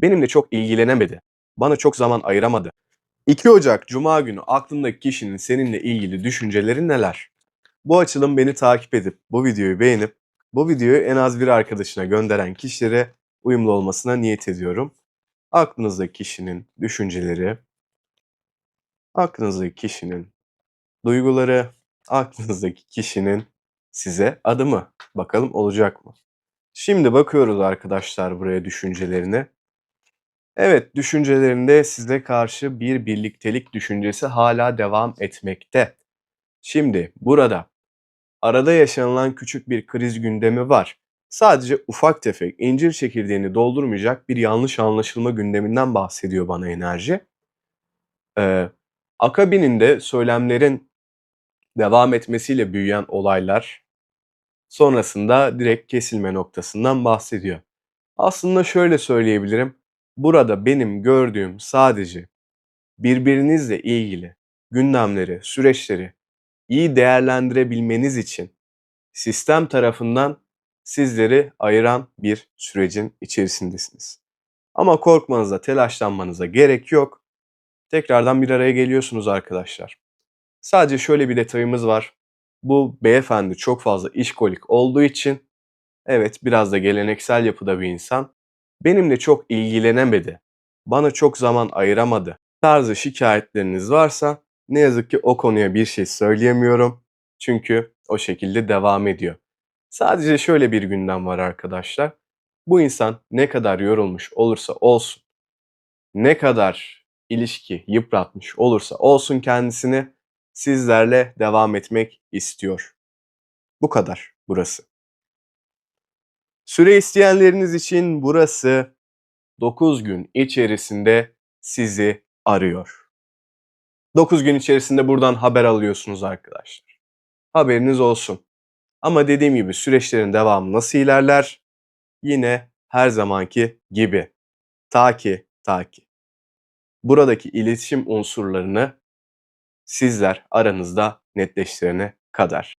benimle çok ilgilenemedi. Bana çok zaman ayıramadı. 2 Ocak Cuma günü aklındaki kişinin seninle ilgili düşünceleri neler? Bu açılım beni takip edip bu videoyu beğenip bu videoyu en az bir arkadaşına gönderen kişilere uyumlu olmasına niyet ediyorum. Aklınızdaki kişinin düşünceleri, aklınızdaki kişinin duyguları, aklınızdaki kişinin size adımı. Bakalım olacak mı? Şimdi bakıyoruz arkadaşlar buraya düşüncelerine. Evet, düşüncelerinde size karşı bir birliktelik düşüncesi hala devam etmekte. Şimdi burada arada yaşanılan küçük bir kriz gündemi var. Sadece ufak tefek incir çekirdeğini doldurmayacak bir yanlış anlaşılma gündeminden bahsediyor bana enerji. Ee, akabininde söylemlerin devam etmesiyle büyüyen olaylar sonrasında direkt kesilme noktasından bahsediyor. Aslında şöyle söyleyebilirim. Burada benim gördüğüm sadece birbirinizle ilgili gündemleri, süreçleri iyi değerlendirebilmeniz için sistem tarafından sizleri ayıran bir sürecin içerisindesiniz. Ama korkmanıza, telaşlanmanıza gerek yok. Tekrardan bir araya geliyorsunuz arkadaşlar. Sadece şöyle bir detayımız var. Bu beyefendi çok fazla işkolik olduğu için evet biraz da geleneksel yapıda bir insan. Benimle çok ilgilenemedi. Bana çok zaman ayıramadı. Tarzı şikayetleriniz varsa ne yazık ki o konuya bir şey söyleyemiyorum. Çünkü o şekilde devam ediyor. Sadece şöyle bir gündem var arkadaşlar. Bu insan ne kadar yorulmuş olursa olsun, ne kadar ilişki yıpratmış olursa olsun kendisini sizlerle devam etmek istiyor. Bu kadar burası. Süre isteyenleriniz için burası 9 gün içerisinde sizi arıyor. 9 gün içerisinde buradan haber alıyorsunuz arkadaşlar. Haberiniz olsun. Ama dediğim gibi süreçlerin devamı nasıl ilerler? Yine her zamanki gibi. Ta ki, ta ki. Buradaki iletişim unsurlarını sizler aranızda netleştirene kadar.